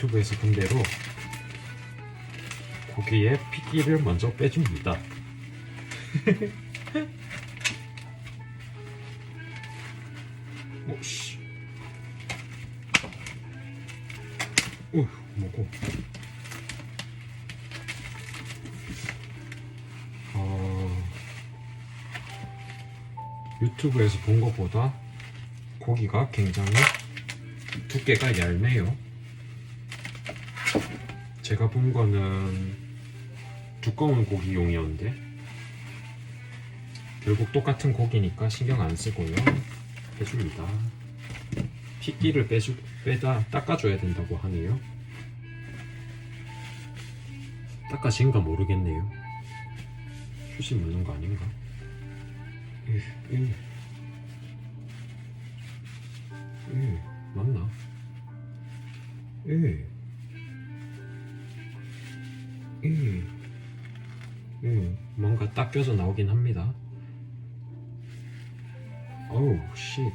유튜브에서 본 대로 고기에 핏기를 먼저 빼줍니다. 오씨. 오, 뭐고? 어, 유튜브에서 본 것보다 고기가 굉장히 두께가 얇네요. 제가 본 거는 두꺼운 고기용이었는데 결국 똑같은 고기니까 신경 안 쓰고요 해줍니다. 핏기를 빼주, 빼다 닦아줘야 된다고 하네요. 닦아진가 모르겠네요. 휴지 묻는 거 아닌가? 으, 으. 으, 맞나? 으. 으. 으. 뭔가 닦여서 나오긴 합니다. 오우, 쉣.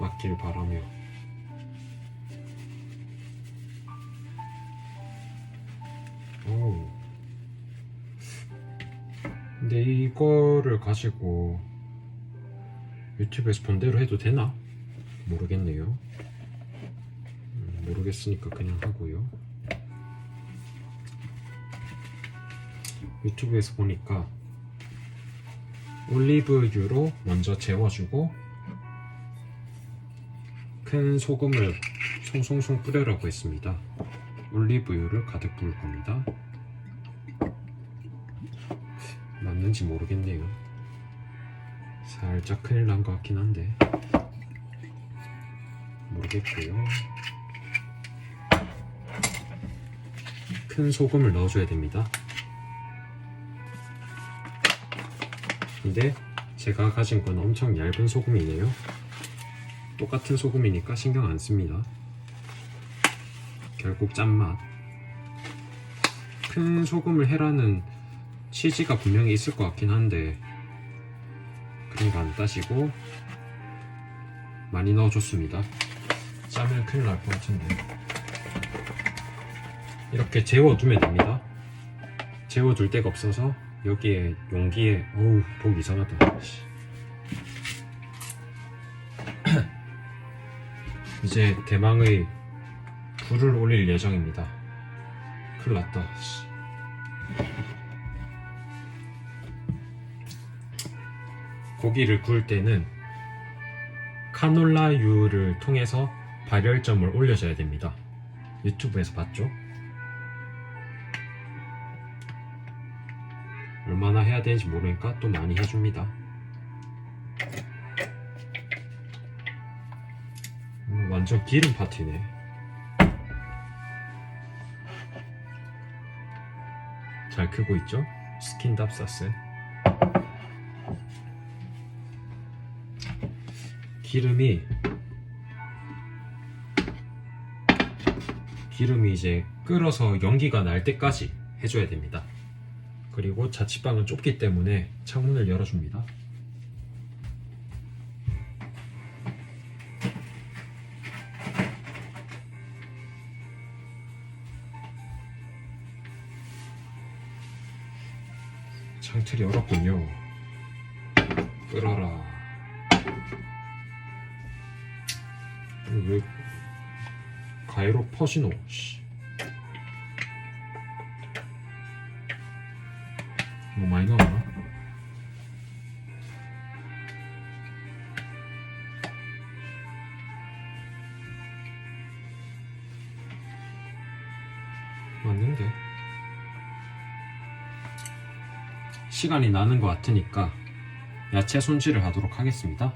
맞길 바라며. 오우. 근데 이거를 가지고 유튜브에서 본 대로 해도 되나? 모르겠네요. 음, 모르겠으니까 그냥 하고요. 유튜브에서 보니까 올리브유로 먼저 재워주고 큰 소금을 송송송 뿌려라고 했습니다. 올리브유를 가득 부을 겁니다. 맞는지 모르겠네요. 살짝 큰일 난 것 같긴 한데 모르겠고요. 큰 소금을 넣어줘야 됩니다. 근데 제가 가진 건 엄청 얇은 소금이네요. 똑같은 소금이니까 신경 안 씁니다. 결국 짠맛. 큰 소금을 해라는 취지가 분명히 있을 것 같긴 한데 그런 거 안 따지고 많이 넣어줬습니다. 짜면 큰일 날 것 같은데 이렇게 재워두면 됩니다. 재워둘 데가 없어서 여기에 용기에 어우 보기 이상하다. 씨. 이제 대망의 불을 올릴 예정입니다. 큰일 났다. 씨. 고기를 구울 때는 카놀라유를 통해서 발열점을 올려줘야 됩니다. 유튜브에서 봤죠? 해야 되는지 모르니까 또 많이 해줍니다. 음, 완전 기름 파티네. 잘 크고 있죠? 스킨 답사스. 기름이 기름이 이제 끓어서 연기가 날 때까지 해줘야 됩니다. 그리고 자취방은 좁기 때문에 창문을 열어줍니다. 창틀이 열었군요. 끓어라. 왜 가위로 퍼시노? 씨. 맞는데 시간이 나는 것 같으니까 야채 손질을 하도록 하겠습니다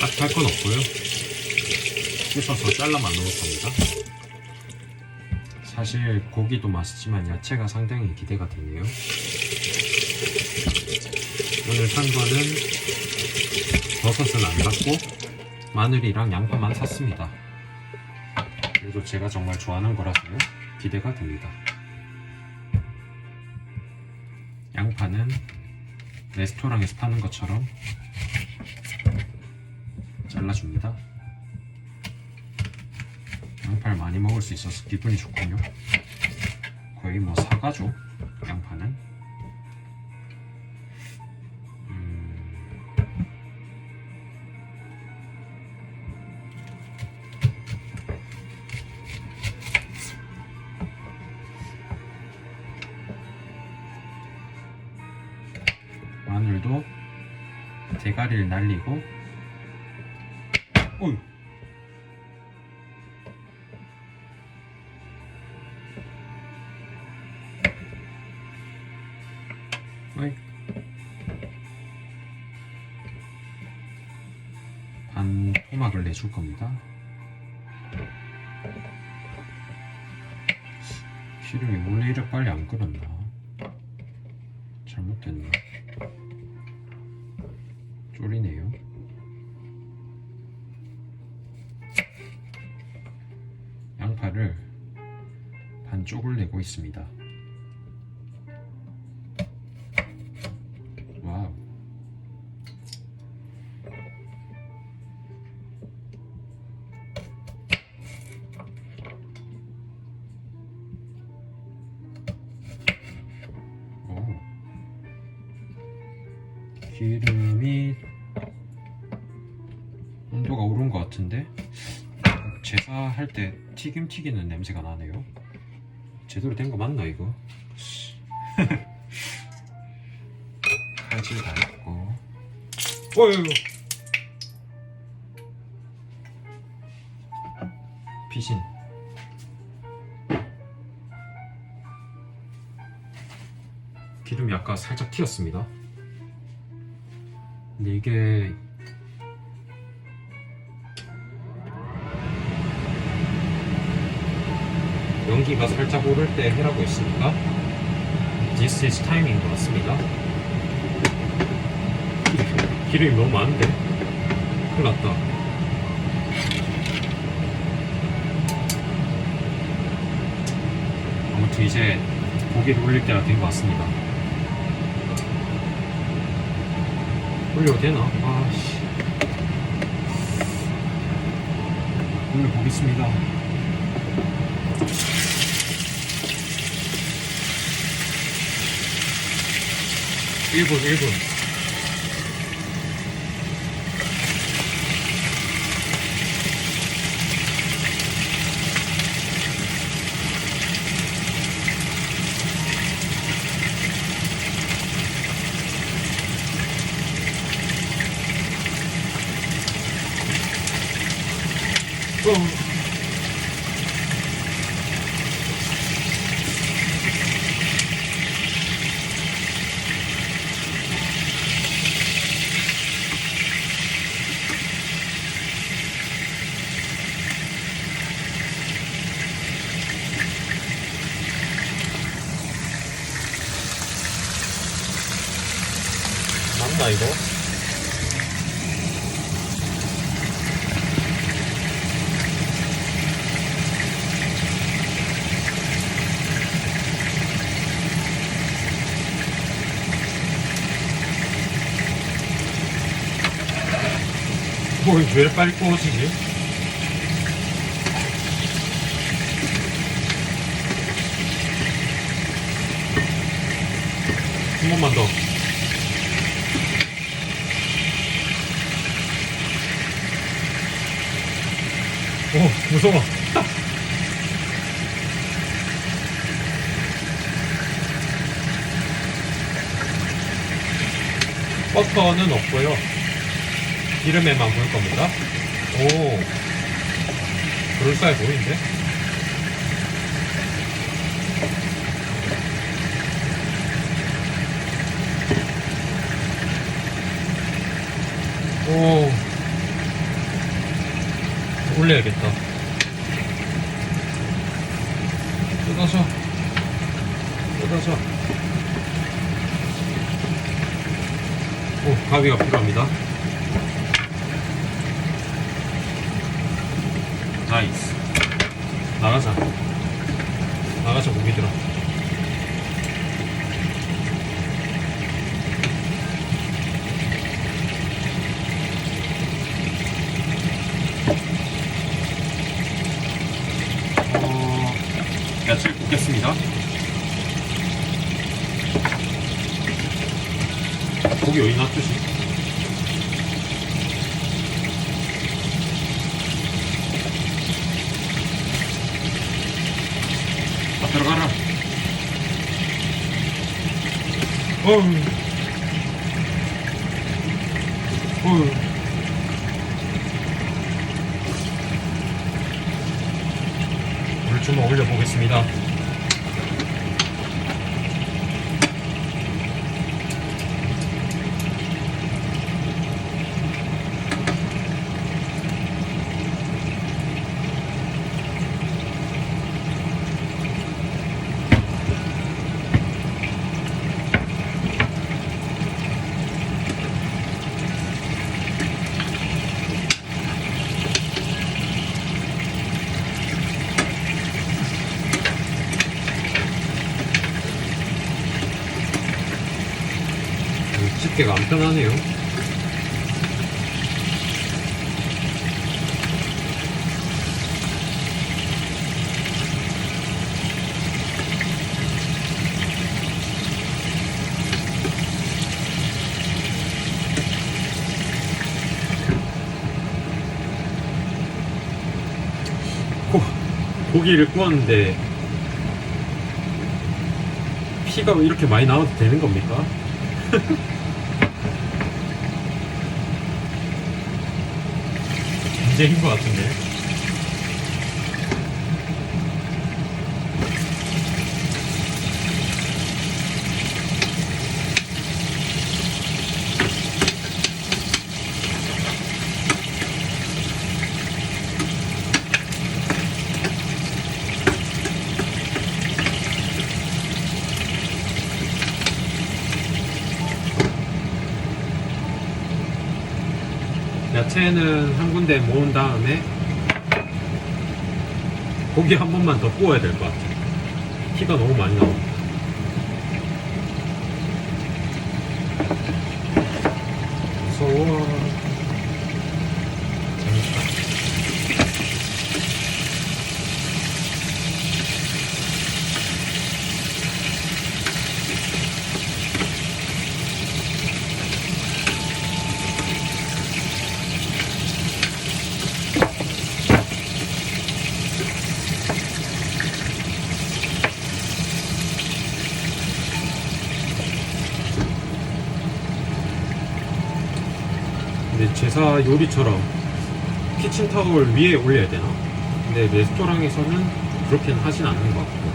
딱 할 건 없고요 씻어서 잘라만 넣을 겁니다 사실 고기도 맛있지만 야채가 상당히 기대가 되네요. 오늘 산 거는 버섯은 안 샀고 마늘이랑 양파만 샀습니다. 그래도 제가 정말 좋아하는 거라서요. 기대가 됩니다. 양파는 레스토랑에서 파는 것처럼 잘라줍니다. 양파를 많이 먹을 수 있어서 기분이 좋군요. 거의 뭐 사과죠, 대가리를 날리고. 어이 어이. 반 토막을 내줄 겁니다. 기름이 원래 이렇게 빨리 안 끓었나? 잘못됐나 반쪽을 내고 있습니다. 와우. 오. 기름이 온도가 오른 것 같은데 제사할 때 튀김 튀기는 냄새가 나네요. 제대로 된 거 맞나 이거? 씨. 칼질 다 했고. 어휴. 피신. 기름이 아까 살짝 튀었습니다. 근데 이게 연기가 살짝 오를 때 해라고 했으니까 This is time인 것 같습니다. 기름이 너무 많은데? 큰일 났다. 아무튼 이제 고기를 올릴 때가 된 것 같습니다. 올려도 되나? 아씨. 올려보겠습니다 1분 1분 어. 맞나 이거? 뭐, 왜 빨리 구워지지? 한 번만 더. 오, 무서워. 버터는 없고요. 기름에만 구울 겁니다. 오, 그럴싸해 보이는데? 오, 올려야겠다. 뜯어서, 뜯어서. 오, 가위가 필요합니다. 나이스. 나가자. 나가자, 고기들아. 야채를 굽겠습니다. 고기 여기 놔두시. 다 들어가라. 어휴. 어휴. 물좀 올려보겠습니다. 안 편하네요. 고, 고기를 구웠는데 피가 이렇게 많이 나와도 되는 겁니까? 문제인 것 같은데. 군데 모은 다음에 고기 한 번만 더 구워야 될 것 같아요. 피가 너무 많이 나옵니다. 무서워. 제사 요리처럼 키친타올 위에 올려야 되나? 근데 레스토랑에서는 그렇게는 하진 않는 것 같고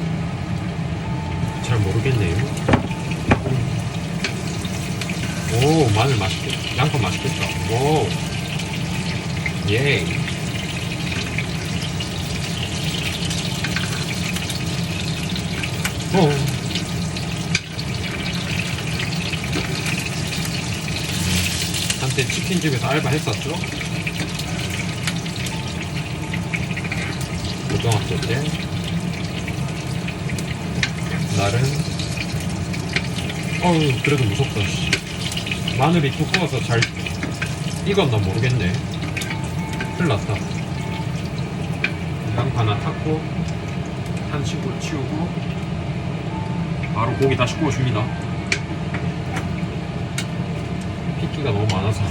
잘 모르겠네요 오 마늘 맛있겠다 양파 맛있겠다 오 예. 오. 한때 치킨집에서 알바했었죠. 고등학교 때. 날은 어우 그래도 무섭다 씨. 마늘이 두꺼워서 잘 익었나 모르겠네. 큰일 났다. 양파 하나 탔고 한 친구 치우고 바로 고기 다시 구워줍니다 핏기가 너무 많아서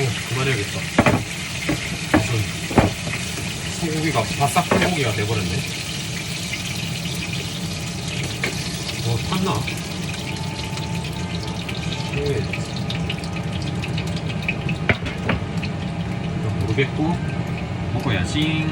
오 그만해야겠다 무슨 소고기가 바싹 소고기가 돼버렸네 뭐 탔나? 예. 모르겠고 먹어야지